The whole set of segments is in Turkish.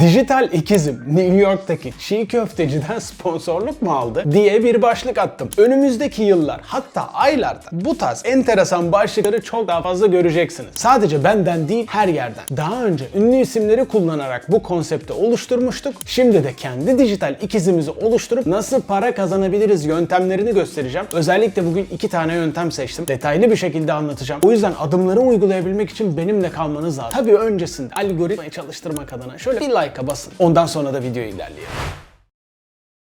Dijital ikizim New York'taki çiğ köfteciden sponsorluk mu aldı diye bir başlık attım. Önümüzdeki yıllar hatta aylarda bu tarz enteresan başlıkları çok daha fazla göreceksiniz. Sadece benden değil her yerden. Daha önce ünlü isimleri kullanarak bu konsepti oluşturmuştuk. Şimdi de kendi dijital ikizimizi oluşturup nasıl para kazanabiliriz yöntemlerini göstereceğim. Özellikle bugün iki tane yöntem seçtim. Detaylı bir şekilde anlatacağım. O yüzden adımları uygulayabilmek için benimle kalmanız lazım. Tabii öncesinde algoritmayı çalıştırmak adına şöyle bir like'a basın. Ondan sonra da video ilerleyelim.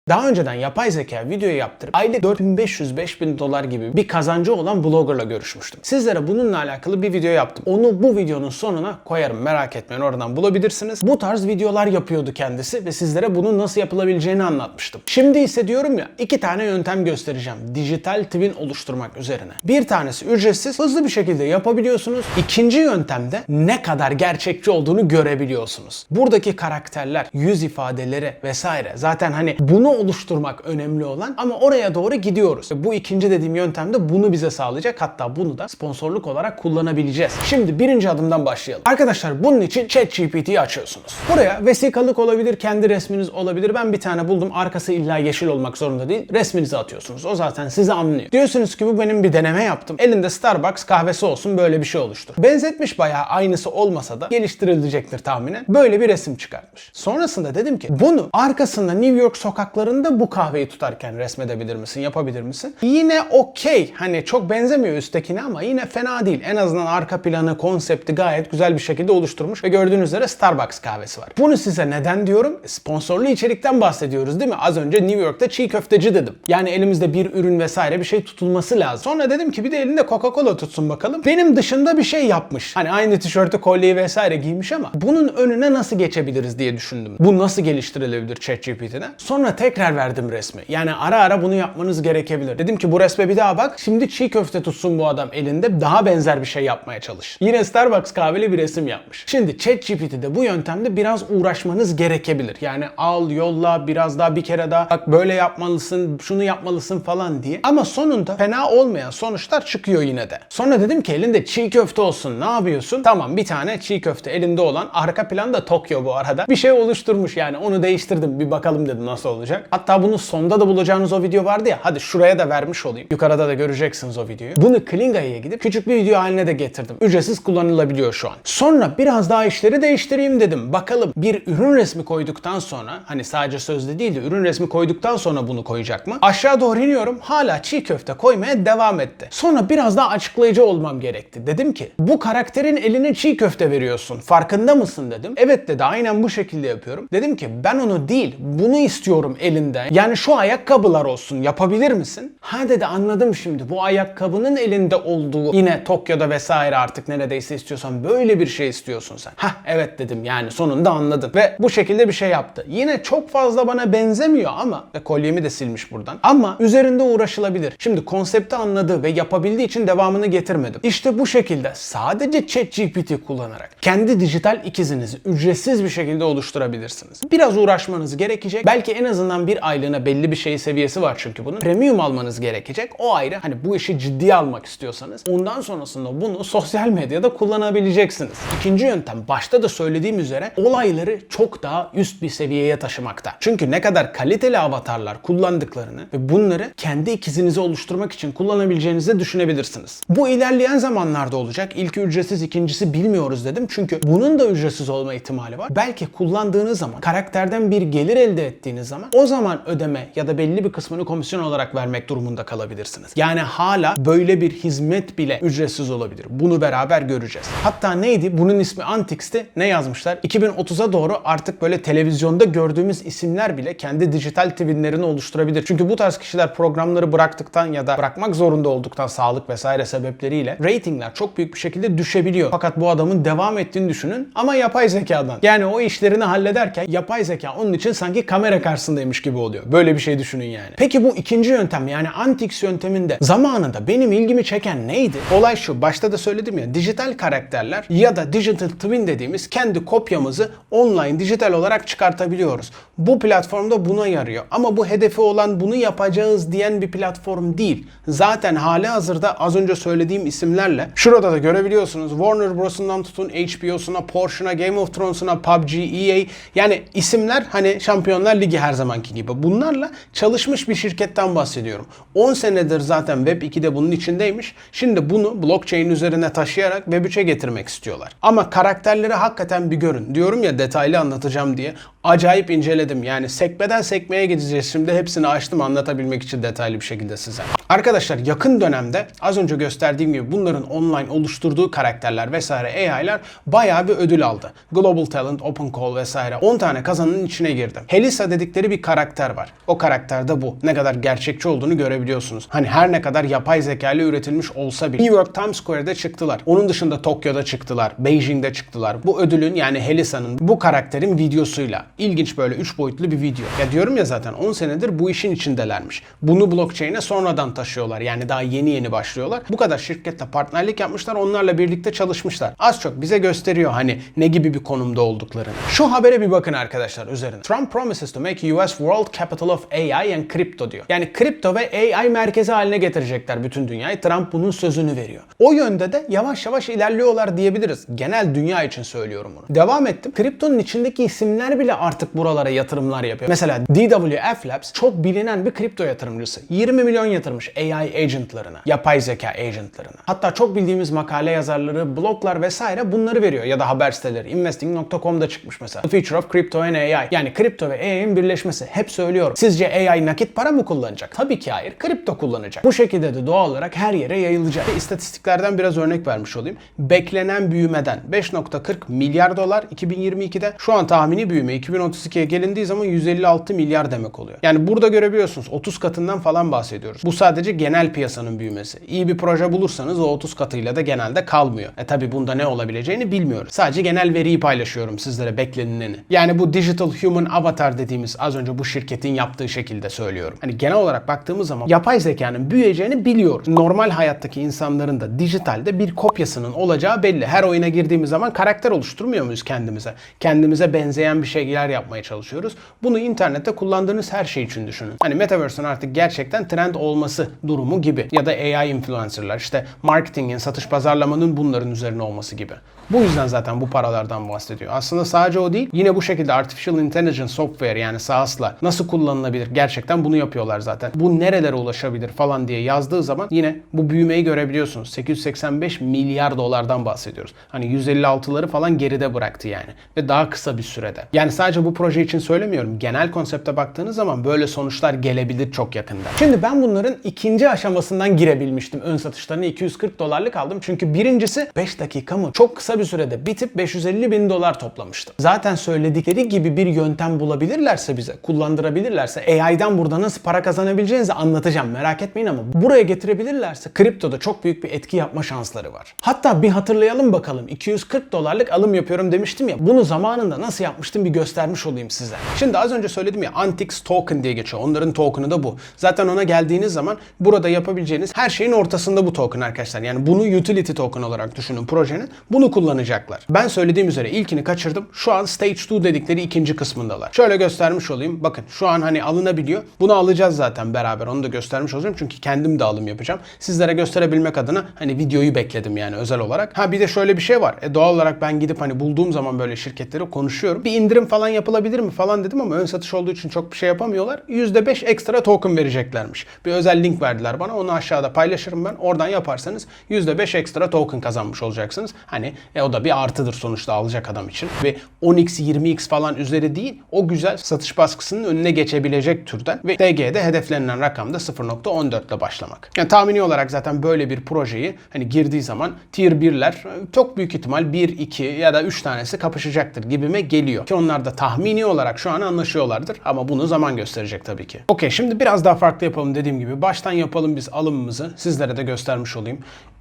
Daha önceden yapay zeka videoyu yaptırıp aylık 4500-5000 dolar gibi bir kazancı olan bloggerla görüşmüştüm. Sizlere bununla alakalı bir video yaptım. Onu bu videonun sonuna koyarım merak etmeyin oradan bulabilirsiniz. Bu tarz videolar yapıyordu kendisi ve sizlere bunun nasıl yapılabileceğini anlatmıştım. Şimdi ise diyorum ya iki tane yöntem göstereceğim. Dijital twin oluşturmak üzerine. Bir tanesi ücretsiz hızlı bir şekilde yapabiliyorsunuz. İkinci yöntemde ne kadar gerçekçi olduğunu görebiliyorsunuz. Buradaki karakterler, yüz ifadeleri vesaire zaten hani bunu oluşturmak önemli olan ama oraya doğru gidiyoruz. Bu ikinci dediğim yöntemde bunu bize sağlayacak. Hatta bunu da sponsorluk olarak kullanabileceğiz. Şimdi birinci adımdan başlayalım. Arkadaşlar bunun için ChatGPT'yi açıyorsunuz. Buraya vesikalık olabilir, kendi resminiz olabilir. Ben bir tane buldum. Arkası illa yeşil olmak zorunda değil. Resminizi atıyorsunuz. O zaten sizi anlıyor. Diyorsunuz ki bu benim bir deneme yaptım. Elinde Starbucks kahvesi olsun böyle bir şey oluştur. Benzetmiş bayağı aynısı olmasa da geliştirilecektir tahminen. Böyle bir resim çıkartmış. Sonrasında dedim ki bunu arkasında New York sokaklarında bu kahveyi tutarken resmedebilir misin, yapabilir misin? Yine okey. Hani çok benzemiyor üsttekine ama yine fena değil. En azından arka planı, konsepti gayet güzel bir şekilde oluşturmuş ve gördüğünüz üzere Starbucks kahvesi var. Bunu size neden diyorum? Sponsorlu içerikten bahsediyoruz değil mi? Az önce New York'ta çiğ köfteci dedim. Yani elimizde bir ürün vesaire bir şey tutulması lazım. Sonra dedim ki bir de elinde Coca-Cola tutsun bakalım. Benim dışında bir şey yapmış. Hani aynı tişörtü, kolyeyi vesaire giymiş ama bunun önüne nasıl geçebiliriz diye düşündüm. Bu nasıl geliştirilebilir ChatGPT'den? Sonra tekrar verdim resmi. Yani ara ara bunu yapmanız gerekebilir. Dedim ki bu resme bir daha bak. Şimdi çiğ köfte tutsun bu adam elinde. Daha benzer bir şey yapmaya çalış. Yine Starbucks kahveli bir resim yapmış. Şimdi ChatGPT'de bu yöntemde biraz uğraşmanız gerekebilir. Yani al, yolla, biraz daha bir kere daha bak böyle yapmalısın, şunu yapmalısın falan diye. Ama sonunda fena olmayan sonuçlar çıkıyor yine de. Sonra dedim ki elinde çiğ köfte olsun. Ne yapıyorsun? Tamam bir tane çiğ köfte elinde olan. Arka planda Tokyo bu arada. Bir şey oluşturmuş yani. Onu değiştirdim. Bir bakalım dedim nasıl olacak. Hatta bunu sonda da bulacağınız o video vardı ya. Hadi şuraya da vermiş olayım. Yukarıda da göreceksiniz o videoyu. Bunu Klinga'ya gidip küçük bir video haline de getirdim. Ücretsiz kullanılabiliyor şu an. Sonra biraz daha işleri değiştireyim dedim. Bakalım bir ürün resmi koyduktan sonra hani sadece sözde değil de ürün resmi koyduktan sonra bunu koyacak mı? Aşağı doğru iniyorum. Hala çiğ köfte koymaya devam etti. Sonra biraz daha açıklayıcı olmam gerekti. Dedim ki bu karakterin eline çiğ köfte veriyorsun. Farkında mısın dedim. Evet dedi. Aynen bu şekilde yapıyorum. Dedim ki ben onu değil bunu istiyorum elinde. Yani şu ayakkabılar olsun. Yapabilir misin? Ha dedi anladım şimdi. Bu ayakkabının elinde olduğu yine Tokyo'da vesaire artık neredeyse istiyorsan böyle bir şey istiyorsun sen. Ha evet dedim yani sonunda anladım. Ve bu şekilde bir şey yaptı. Yine çok fazla bana benzemiyor ama ve kolyemi de silmiş buradan. Ama üzerinde uğraşılabilir. Şimdi konsepti anladı ve yapabildiği için devamını getirmedim. İşte bu şekilde sadece ChatGPT kullanarak kendi dijital ikizinizi ücretsiz bir şekilde oluşturabilirsiniz. Biraz uğraşmanız gerekecek. Belki en azından bir aylığına belli bir şey seviyesi var çünkü bunun. Premium almanız gerekecek. O ayrı. Hani bu işi ciddiye almak istiyorsanız ondan sonrasında bunu sosyal medyada kullanabileceksiniz. İkinci yöntem başta da söylediğim üzere olayları çok daha üst bir seviyeye taşımakta. Çünkü ne kadar kaliteli avatarlar kullandıklarını ve bunları kendi ikizinizi oluşturmak için kullanabileceğinizi düşünebilirsiniz. Bu ilerleyen zamanlarda olacak. İlki ücretsiz, ikincisi bilmiyoruz dedim. Çünkü bunun da ücretsiz olma ihtimali var. Belki kullandığınız zaman, karakterden bir gelir elde ettiğiniz zaman o zaman ödeme ya da belli bir kısmını komisyon olarak vermek durumunda kalabilirsiniz. Yani hala böyle bir hizmet bile ücretsiz olabilir. Bunu beraber göreceğiz. Hatta neydi? Bunun ismi Antix'ti. Ne yazmışlar? 2030'a doğru artık böyle televizyonda gördüğümüz isimler bile kendi dijital twinlerini oluşturabilir. Çünkü bu tarz kişiler programları bıraktıktan ya da bırakmak zorunda olduktan sağlık vesaire sebepleriyle ratingler çok büyük bir şekilde düşebiliyor. Fakat bu adamın devam ettiğini düşünün ama yapay zekadan. Yani o işlerini hallederken yapay zeka onun için sanki kamera karşısındaymış yapıyormuş gibi oluyor. Böyle bir şey düşünün yani. Peki bu ikinci yöntem yani Antix yönteminde zamanında benim ilgimi çeken neydi? Olay şu. Başta da söyledim ya. Dijital karakterler ya da digital twin dediğimiz kendi kopyamızı online dijital olarak çıkartabiliyoruz. Bu platformda buna yarıyor. Ama bu hedefi olan bunu yapacağız diyen bir platform değil. Zaten hali hazırda az önce söylediğim isimlerle şurada da görebiliyorsunuz. Warner Bros'undan tutun HBO'suna, Porsche'una, Game of Thrones'una, PUBG, EA yani isimler hani Şampiyonlar Ligi her zamanki gibi. Bunlarla çalışmış bir şirketten bahsediyorum. 10 senedir zaten Web 2'de bunun içindeymiş. Şimdi bunu blockchain üzerine taşıyarak Web 3'e getirmek istiyorlar. Ama karakterleri hakikaten bir görün. Diyorum ya detaylı anlatacağım diye. Acayip inceledim. Yani sekmeden sekmeye gideceğiz. Şimdi hepsini açtım anlatabilmek için detaylı bir şekilde size. Arkadaşlar yakın dönemde az önce gösterdiğim gibi bunların online oluşturduğu karakterler vesaire AI'lar bayağı bir ödül aldı. Global Talent, Open Call vesaire 10 tane kazanın içine girdi. Helisa dedikleri bir karakter var. O karakter de bu. Ne kadar gerçekçi olduğunu görebiliyorsunuz. Hani her ne kadar yapay zeka ile üretilmiş olsa bile. New York Times Square'de çıktılar. Onun dışında Tokyo'da çıktılar. Beijing'de çıktılar. Bu ödülün yani Helisa'nın bu karakterin videosuyla. ilginç böyle 3 boyutlu bir video. Ya diyorum ya zaten 10 senedir bu işin içindelermiş. Bunu blockchain'e sonradan taşıyorlar. Yani daha yeni yeni başlıyorlar. Bu kadar şirketle partnerlik yapmışlar. Onlarla birlikte çalışmışlar. Az çok bize gösteriyor hani ne gibi bir konumda olduklarını. Şu habere bir bakın arkadaşlar üzerine. Trump promises to make US world capital of AI and crypto diyor. Yani kripto ve AI merkezi haline getirecekler bütün dünyayı. Trump bunun sözünü veriyor. O yönde de yavaş yavaş ilerliyorlar diyebiliriz. Genel dünya için söylüyorum bunu. Devam ettim. Kriptonun içindeki isimler bile artık buralara yatırımlar yapıyor. Mesela DWF Labs çok bilinen bir kripto yatırımcısı. 20 milyon yatırmış AI agentlarına, yapay zeka agentlarına. Hatta çok bildiğimiz makale yazarları, bloglar vesaire bunları veriyor. Ya da haber siteleri. Investing.com'da çıkmış mesela. The Future of Crypto and AI. Yani kripto ve AI'nin birleşmesi. Hep söylüyorum. Sizce AI nakit para mı kullanacak? Tabii ki hayır. Kripto kullanacak. Bu şekilde de doğal olarak her yere yayılacak. Ve istatistiklerden biraz örnek vermiş olayım. Beklenen büyümeden 5.40 milyar dolar 2022'de şu an tahmini büyüme 2032'ye gelindiği zaman 156 milyar demek oluyor. Yani burada görebiliyorsunuz 30 katından falan bahsediyoruz. Bu sadece genel piyasanın büyümesi. İyi bir proje bulursanız o 30 katıyla da genelde kalmıyor. E tabi bunda ne olabileceğini bilmiyoruz. Sadece genel veriyi paylaşıyorum sizlere beklenileni. Yani bu Digital Human Avatar dediğimiz az önce bu şirketin yaptığı şekilde söylüyorum. Hani genel olarak baktığımız zaman yapay zekanın büyüyeceğini biliyoruz. Normal hayattaki insanların da dijitalde bir kopyasının olacağı belli. Her oyuna girdiğimiz zaman karakter oluşturmuyor muyuz kendimize? Kendimize benzeyen bir şeyler yapmaya çalışıyoruz. Bunu internette kullandığınız her şey için düşünün. Hani Metaverse'ün artık gerçekten trend olması durumu gibi. Ya da AI influencerlar işte marketingin, satış pazarlamanın bunların üzerine olması gibi. Bu yüzden zaten bu paralardan bahsediyor. Aslında sadece o değil. Yine bu şekilde Artificial Intelligence Software yani SaaS'la nasıl kullanılabilir? Gerçekten bunu yapıyorlar zaten. Bu nerelere ulaşabilir falan diye yazdığı zaman yine bu büyümeyi görebiliyorsunuz. 885 milyar dolardan bahsediyoruz. Hani 156'ları falan geride bıraktı yani. Ve daha kısa bir sürede. Yani sadece bu proje için söylemiyorum. Genel konsepte baktığınız zaman böyle sonuçlar gelebilir çok yakında. Şimdi ben bunların ikinci aşamasından girebilmiştim. Ön satışlarını 240 dolarlık aldım. Çünkü birincisi 5 dakika mı? Çok kısa bir sürede bitip 550 bin dolar toplamıştım. Zaten söyledikleri gibi bir yöntem bulabilirlerse bize, kullandırabilirlerse AI'den burada nasıl para kazanabileceğinizi anlatacağım. Merak etmeyin ama buraya getirebilirlerse kriptoda çok büyük bir etki yapma şansları var. Hatta bir hatırlayalım bakalım. 240 dolarlık alım yapıyorum demiştim ya. Bunu zamanında nasıl yapmıştım bir göstermiş olayım size. Şimdi az önce söyledim ya Antix Token diye geçiyor. Onların token'ı da bu. Zaten ona geldiğiniz zaman burada yapabileceğiniz her şeyin ortasında bu token arkadaşlar. Yani bunu utility token olarak düşünün projenin. Bunu kullanacaklar. Ben söylediğim üzere ilkini kaçırdım. Şu an stage 2 dedikleri ikinci kısmındalar. Şöyle göstermiş olayım. Bakın şu an hani alınabiliyor. Bunu alacağız zaten beraber. Onu da göstermiş olacağım. Çünkü kendim de alım yapacağım. Sizlere gösterebilmek adına hani videoyu bekledim yani özel olarak. Ha bir de şöyle bir şey var. E doğal olarak ben gidip hani bulduğum zaman böyle şirketleri konuşuyorum. Bir indirim falan yapılabilir mi falan dedim ama ön satış olduğu için çok bir şey yapamıyorlar. %5 ekstra token vereceklermiş. Bir özel link verdiler bana. Onu aşağıda paylaşırım ben. Oradan yaparsanız %5 ekstra token kazanmış olacaksınız. Hani e, o da bir artıdır sonuçta alacak adam için. Ve 10x 20x falan üzeri değil o güzel satış baskısının önüne geçebilecek türden. Ve DG'de hedeflenilen rakam da 0.14 ile başlamak. Yani tahmini olarak zaten böyle bir projeyi hani girdiği zaman tier 1'ler çok büyük ihtimal 1, 2 ya da 3 tanesi kapışacaktır gibime geliyor. Ki onlar da tahmini olarak şu an anlaşıyorlardır ama bunu zaman gösterecek tabii ki. Okey şimdi biraz daha farklı yapalım dediğim gibi. Baştan yapalım biz alımımızı. Sizlere de göstermiş olayım.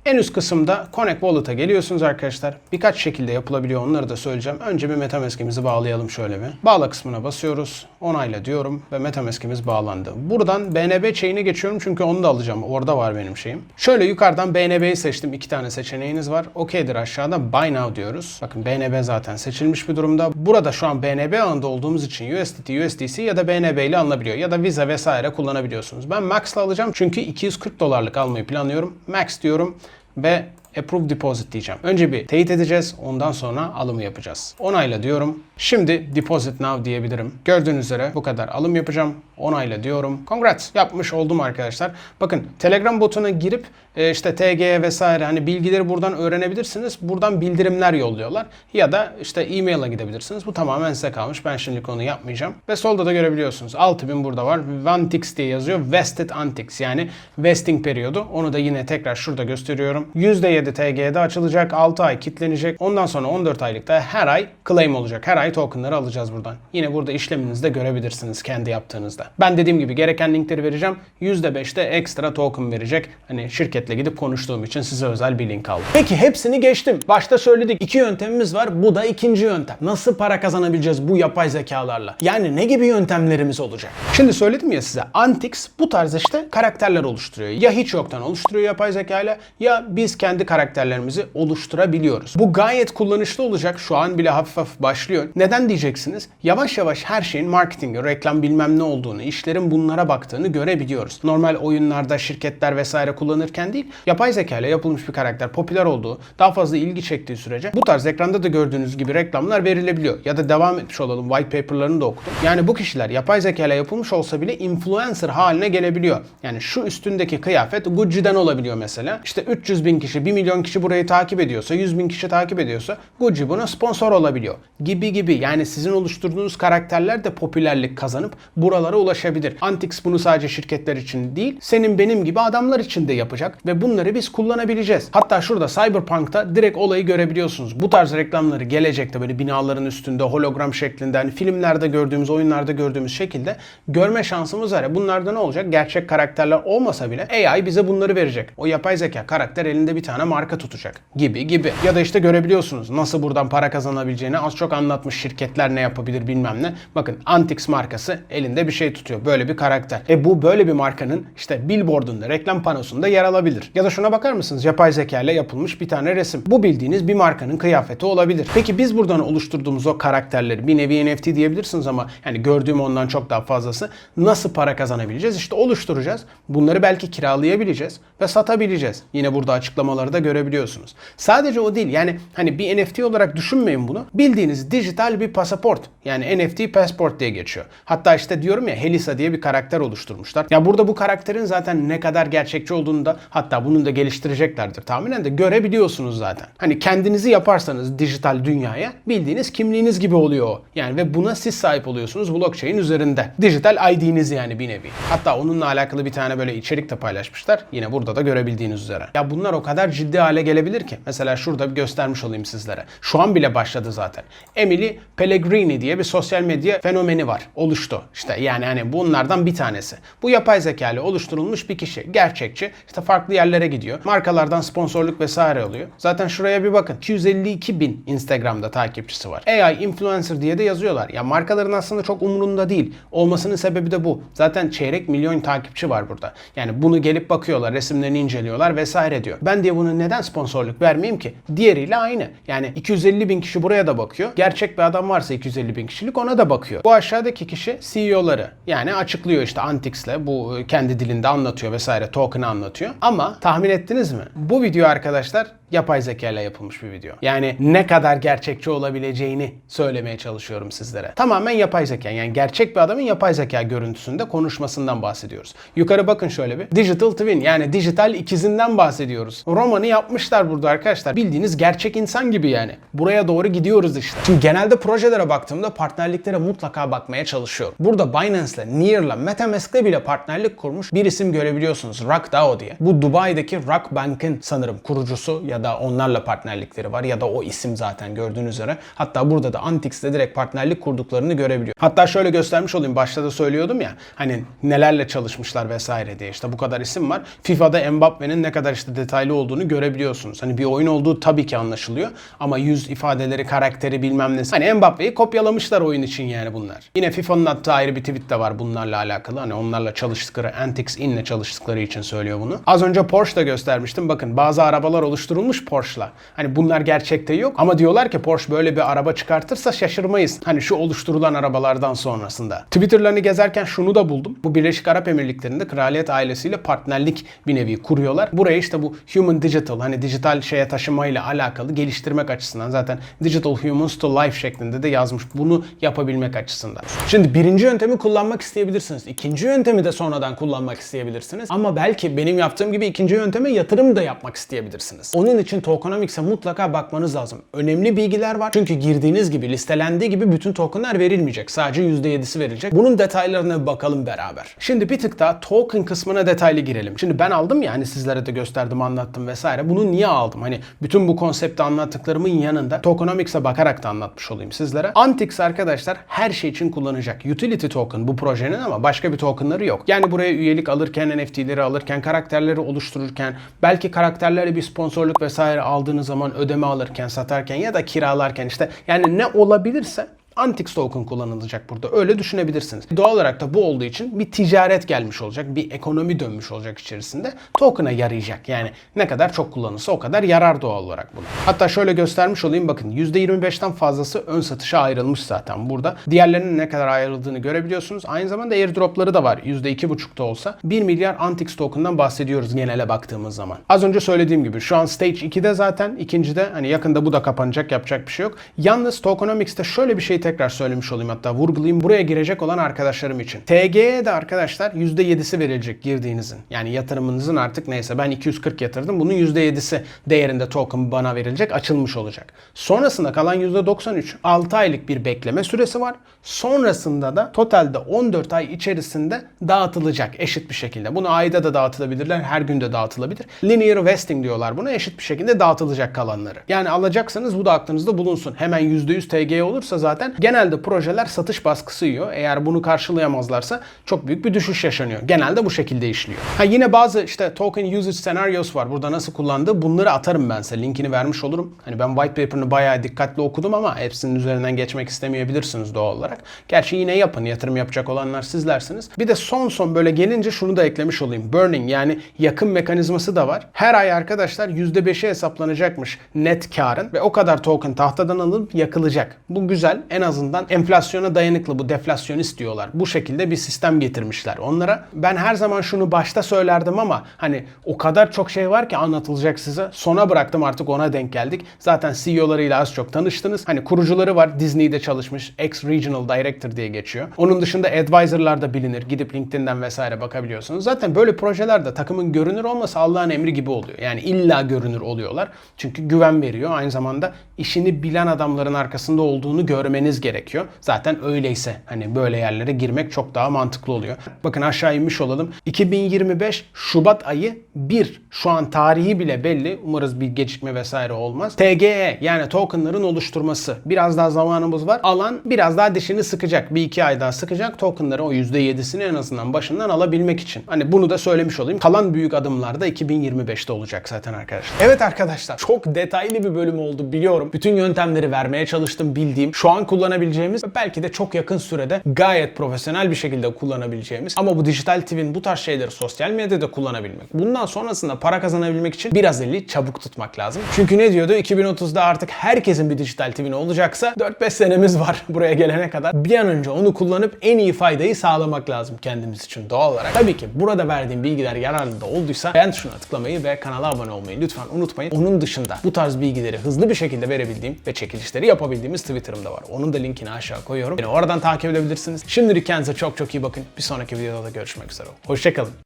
En üst kısımda Connect Wallet'a geliyorsunuz arkadaşlar. Birkaç şekilde yapılabiliyor onları da söyleyeceğim. Önce bir Metamask'imizi bağlayalım şöyle bir. Bağla kısmına basıyoruz. Onayla diyorum ve Metamask'imiz bağlandı. Buradan BNB chain'e geçiyorum çünkü onu da alacağım. Orada var benim şeyim. Şöyle yukarıdan BNB'yi seçtim. İki tane seçeneğiniz var. OK'dir aşağıda. Buy Now diyoruz. Bakın BNB zaten seçilmiş bir durumda. Burada şu an BNB ağında olduğumuz için USDT, USDC ya da BNB ile alınabiliyor. Ya da Visa vesaire kullanabiliyorsunuz. Ben Max'la alacağım çünkü 240 dolarlık almayı planlıyorum. Max diyorum ve Approve Deposit diyeceğim. Önce bir teyit edeceğiz. Ondan sonra alımı yapacağız. Onayla diyorum. Şimdi Deposit Now diyebilirim. Gördüğünüz üzere bu kadar alım yapacağım. Onayla diyorum. Congrats yapmış oldum arkadaşlar. Bakın Telegram botuna girip e, işte TG vesaire hani bilgileri buradan öğrenebilirsiniz. Buradan bildirimler yolluyorlar. Ya da işte e-mail'a gidebilirsiniz. Bu tamamen size kalmış. Ben şimdilik onu yapmayacağım. Ve solda da görebiliyorsunuz. 6000 burada var. Vantix diye yazıyor. Vested Antix yani vesting periyodu. Onu da yine tekrar şurada gösteriyorum. %7 TG'de açılacak. 6 ay kitlenecek. Ondan sonra 14 aylıkta her ay claim olacak. Her ay tokenları alacağız buradan. Yine burada işleminizi de görebilirsiniz kendi yaptığınızda. Ben dediğim gibi gereken linkleri vereceğim. %5'te ekstra token verecek. Hani şirketle gidip konuştuğum için size özel bir link aldım. Peki hepsini geçtim. Başta söyledik. iki yöntemimiz var. Bu da ikinci yöntem. Nasıl para kazanabileceğiz bu yapay zekalarla? Yani ne gibi yöntemlerimiz olacak? Şimdi söyledim ya size. Antix bu tarz işte karakterler oluşturuyor. Ya hiç yoktan oluşturuyor yapay zekayla ya biz kendi karakterlerimizi oluşturabiliyoruz. Bu gayet kullanışlı olacak. Şu an bile hafif hafif başlıyor. Neden diyeceksiniz? Yavaş yavaş her şeyin marketingi, reklam bilmem ne olduğunu, işlerin bunlara baktığını görebiliyoruz. Normal oyunlarda şirketler vesaire kullanırken değil, yapay zeka ile yapılmış bir karakter popüler olduğu, daha fazla ilgi çektiği sürece bu tarz ekranda da gördüğünüz gibi reklamlar verilebiliyor. Ya da devam etmiş olalım white paper'larını da okudum. Yani bu kişiler yapay zeka ile yapılmış olsa bile influencer haline gelebiliyor. Yani şu üstündeki kıyafet Gucci'den olabiliyor mesela. İşte 300 bin kişi, 1 milyon kişi burayı takip ediyorsa, 100 bin kişi takip ediyorsa Gucci buna sponsor olabiliyor. Gibi gibi. Yani sizin oluşturduğunuz karakterler de popülerlik kazanıp buralara ulaşabilir. Antix bunu sadece şirketler için değil, senin benim gibi adamlar için de yapacak ve bunları biz kullanabileceğiz. Hatta şurada Cyberpunk'ta direkt olayı görebiliyorsunuz. Bu tarz reklamları gelecekte böyle binaların üstünde hologram şeklinde hani filmlerde gördüğümüz, oyunlarda gördüğümüz şekilde görme şansımız var. ya. Bunlarda ne olacak? Gerçek karakterler olmasa bile AI bize bunları verecek. O yapay zeka karakter elinde bir tane marka tutacak gibi gibi. Ya da işte görebiliyorsunuz nasıl buradan para kazanabileceğini az çok anlatmış şirketler ne yapabilir bilmem ne. Bakın Antix markası elinde bir şey tutuyor. Böyle bir karakter. E bu böyle bir markanın işte billboardunda, reklam panosunda yer alabilir. Ya da şuna bakar mısınız? Yapay zeka ile yapılmış bir tane resim. Bu bildiğiniz bir markanın kıyafeti olabilir. Peki biz buradan oluşturduğumuz o karakterleri bir nevi NFT diyebilirsiniz ama yani gördüğüm ondan çok daha fazlası nasıl para kazanabileceğiz? İşte oluşturacağız. Bunları belki kiralayabileceğiz ve satabileceğiz. Yine burada açıklamaları da görebiliyorsunuz. Sadece o değil. Yani hani bir NFT olarak düşünmeyin bunu. Bildiğiniz dijital bir pasaport. Yani NFT passport diye geçiyor. Hatta işte diyorum ya Helisa diye bir karakter oluşturmuşlar. Ya burada bu karakterin zaten ne kadar gerçekçi olduğunu da hatta bunun da geliştireceklerdir tahminen de görebiliyorsunuz zaten. Hani kendinizi yaparsanız dijital dünyaya bildiğiniz kimliğiniz gibi oluyor. Yani ve buna siz sahip oluyorsunuz blockchain üzerinde. Dijital ID'niz yani bir nevi. Hatta onunla alakalı bir tane böyle içerik de paylaşmışlar. Yine burada da görebildiğiniz üzere. Ya bunlar o kadar ciddi hale gelebilir ki. Mesela şurada bir göstermiş olayım sizlere. Şu an bile başladı zaten. Emily Pellegrini diye bir sosyal medya fenomeni var. Oluştu. İşte yani hani bunlardan bir tanesi. Bu yapay zeka ile oluşturulmuş bir kişi. Gerçekçi. İşte farklı yerlere gidiyor. Markalardan sponsorluk vesaire alıyor. Zaten şuraya bir bakın. 252 bin Instagram'da takipçisi var. AI influencer diye de yazıyorlar. Ya markaların aslında çok umurunda değil. Olmasının sebebi de bu. Zaten çeyrek milyon takipçi var burada. Yani bunu gelip bakıyorlar, resimlerini inceliyorlar vesaire diyor. Ben diye bunu neden sponsorluk vermeyeyim ki? Diğeriyle aynı. Yani 250 bin kişi buraya da bakıyor. Gerçek bir adam varsa 250 bin kişilik ona da bakıyor. Bu aşağıdaki kişi CEO'ları. Yani açıklıyor işte Antix'le bu kendi dilinde anlatıyor vesaire token'ı anlatıyor. Ama tahmin ettiniz mi? Bu video arkadaşlar yapay zeka ile yapılmış bir video. Yani ne kadar gerçekçi olabileceğini söylemeye çalışıyorum sizlere. Tamamen yapay zeka. Yani gerçek bir adamın yapay zeka görüntüsünde konuşmasından bahsediyoruz. Yukarı bakın şöyle bir. Digital twin yani dijital ikizinden bahsediyoruz. Romanı yapmışlar burada arkadaşlar. Bildiğiniz gerçek insan gibi yani. Buraya doğru gidiyoruz işte. Şimdi genelde projelere baktığımda partnerliklere mutlaka bakmaya çalışıyorum. Burada Binance'le, Near'la, Metamask'le bile partnerlik kurmuş bir isim görebiliyorsunuz. Rock DAO diye. Bu Dubai'deki Rock Bank'ın sanırım kurucusu ya ya da onlarla partnerlikleri var ya da o isim zaten gördüğünüz üzere. Hatta burada da Antix'le direkt partnerlik kurduklarını görebiliyor. Hatta şöyle göstermiş olayım. Başta da söylüyordum ya hani nelerle çalışmışlar vesaire diye. İşte bu kadar isim var. FIFA'da Mbappe'nin ne kadar işte detaylı olduğunu görebiliyorsunuz. Hani bir oyun olduğu tabii ki anlaşılıyor. Ama yüz ifadeleri, karakteri bilmem nesi. Hani Mbappe'yi kopyalamışlar oyun için yani bunlar. Yine FIFA'nın hatta ayrı bir tweet de var bunlarla alakalı. Hani onlarla çalıştıkları, Antix In'le çalıştıkları için söylüyor bunu. Az önce Porsche'da göstermiştim. Bakın bazı arabalar oluşturulmuş Porsche'la. Hani bunlar gerçekte yok ama diyorlar ki Porsche böyle bir araba çıkartırsa şaşırmayız. Hani şu oluşturulan arabalardan sonrasında. Twitter'larını gezerken şunu da buldum. Bu Birleşik Arap Emirlikleri'nde kraliyet ailesiyle partnerlik bir nevi kuruyorlar. Buraya işte bu Human Digital hani dijital şeye taşımayla alakalı geliştirmek açısından zaten Digital Humans to Life şeklinde de yazmış. Bunu yapabilmek açısından. Şimdi birinci yöntemi kullanmak isteyebilirsiniz. İkinci yöntemi de sonradan kullanmak isteyebilirsiniz. Ama belki benim yaptığım gibi ikinci yönteme yatırım da yapmak isteyebilirsiniz. Onun için tokenomics'e mutlaka bakmanız lazım. Önemli bilgiler var. Çünkü girdiğiniz gibi listelendiği gibi bütün tokenlar verilmeyecek. Sadece %7'si verilecek. Bunun detaylarına bir bakalım beraber. Şimdi bir tık daha token kısmına detaylı girelim. Şimdi ben aldım ya hani sizlere de gösterdim anlattım vesaire. Bunu niye aldım? Hani bütün bu konsepti anlattıklarımın yanında tokenomics'e bakarak da anlatmış olayım sizlere. Antix arkadaşlar her şey için kullanacak. Utility token bu projenin ama başka bir tokenları yok. Yani buraya üyelik alırken, NFT'leri alırken, karakterleri oluştururken, belki karakterlere bir sponsorluk vesaire aldığınız zaman ödeme alırken, satarken ya da kiralarken işte yani ne olabilirse Antix token kullanılacak burada. Öyle düşünebilirsiniz. Doğal olarak da bu olduğu için bir ticaret gelmiş olacak. Bir ekonomi dönmüş olacak içerisinde. Token'a yarayacak. Yani ne kadar çok kullanılsa o kadar yarar doğal olarak buna. Hatta şöyle göstermiş olayım. Bakın %25'ten fazlası ön satışa ayrılmış zaten burada. Diğerlerinin ne kadar ayrıldığını görebiliyorsunuz. Aynı zamanda airdropları da var. %2,5'da olsa. 1 milyar Antix token'dan bahsediyoruz genele baktığımız zaman. Az önce söylediğim gibi şu an stage 2'de zaten. ikincide hani yakında bu da kapanacak. Yapacak bir şey yok. Yalnız tokenomics'te şöyle bir şey tekrar söylemiş olayım hatta vurgulayayım buraya girecek olan arkadaşlarım için. TG'ye de arkadaşlar %7'si verilecek girdiğinizin. Yani yatırımınızın artık neyse ben 240 yatırdım bunun %7'si değerinde token bana verilecek açılmış olacak. Sonrasında kalan %93 6 aylık bir bekleme süresi var. Sonrasında da totalde 14 ay içerisinde dağıtılacak eşit bir şekilde. Bunu ayda da dağıtılabilirler her gün de dağıtılabilir. Linear vesting diyorlar buna eşit bir şekilde dağıtılacak kalanları. Yani alacaksanız bu da aklınızda bulunsun. Hemen %100 TG olursa zaten genelde projeler satış baskısı yiyor. Eğer bunu karşılayamazlarsa çok büyük bir düşüş yaşanıyor. Genelde bu şekilde işliyor. Ha yine bazı işte token usage senarios var. Burada nasıl kullandığı bunları atarım ben size. Linkini vermiş olurum. Hani ben white paper'ını bayağı dikkatli okudum ama hepsinin üzerinden geçmek istemeyebilirsiniz doğal olarak. Gerçi yine yapın. Yatırım yapacak olanlar sizlersiniz. Bir de son son böyle gelince şunu da eklemiş olayım. Burning yani yakın mekanizması da var. Her ay arkadaşlar %5'e hesaplanacakmış net karın ve o kadar token tahtadan alınıp yakılacak. Bu güzel. En azından enflasyona dayanıklı bu deflasyonist diyorlar. Bu şekilde bir sistem getirmişler onlara. Ben her zaman şunu başta söylerdim ama hani o kadar çok şey var ki anlatılacak size. Sona bıraktım artık ona denk geldik. Zaten CEO'larıyla az çok tanıştınız. Hani kurucuları var. Disney'de çalışmış. Ex-Regional Director diye geçiyor. Onun dışında advisor'lar da bilinir. Gidip LinkedIn'den vesaire bakabiliyorsunuz. Zaten böyle projelerde takımın görünür olması Allah'ın emri gibi oluyor. Yani illa görünür oluyorlar. Çünkü güven veriyor. Aynı zamanda işini bilen adamların arkasında olduğunu görmeniz gerekiyor. Zaten öyleyse hani böyle yerlere girmek çok daha mantıklı oluyor. Bakın aşağı inmiş olalım. 2025 Şubat ayı 1. Şu an tarihi bile belli. Umarız bir gecikme vesaire olmaz. TGE yani tokenların oluşturması. Biraz daha zamanımız var. Alan biraz daha dişini sıkacak. Bir iki ay daha sıkacak. Tokenları o %7'sini en azından başından alabilmek için. Hani bunu da söylemiş olayım. Kalan büyük adımlar da 2025'te olacak zaten arkadaşlar. Evet arkadaşlar çok detaylı bir bölüm oldu biliyorum. Bütün yöntemleri vermeye çalıştım bildiğim. Şu an kullanabileceğimiz ve belki de çok yakın sürede gayet profesyonel bir şekilde kullanabileceğimiz ama bu dijital TV'nin bu tarz şeyleri sosyal medyada kullanabilmek. Bundan sonrasında para kazanabilmek için biraz eli çabuk tutmak lazım. Çünkü ne diyordu? 2030'da artık herkesin bir dijital TV'ni olacaksa 4-5 senemiz var buraya gelene kadar. Bir an önce onu kullanıp en iyi faydayı sağlamak lazım kendimiz için doğal olarak. Tabii ki burada verdiğim bilgiler yararlı da olduysa beğen tuşuna tıklamayı ve kanala abone olmayı lütfen unutmayın. Onun dışında bu tarz bilgileri hızlı bir şekilde verebildiğim ve çekilişleri yapabildiğimiz Twitter'ım da var. Onun da linkini aşağı koyuyorum. Beni oradan takip edebilirsiniz. Şimdilik kendinize çok çok iyi bakın. Bir sonraki videoda da görüşmek üzere. Hoşçakalın.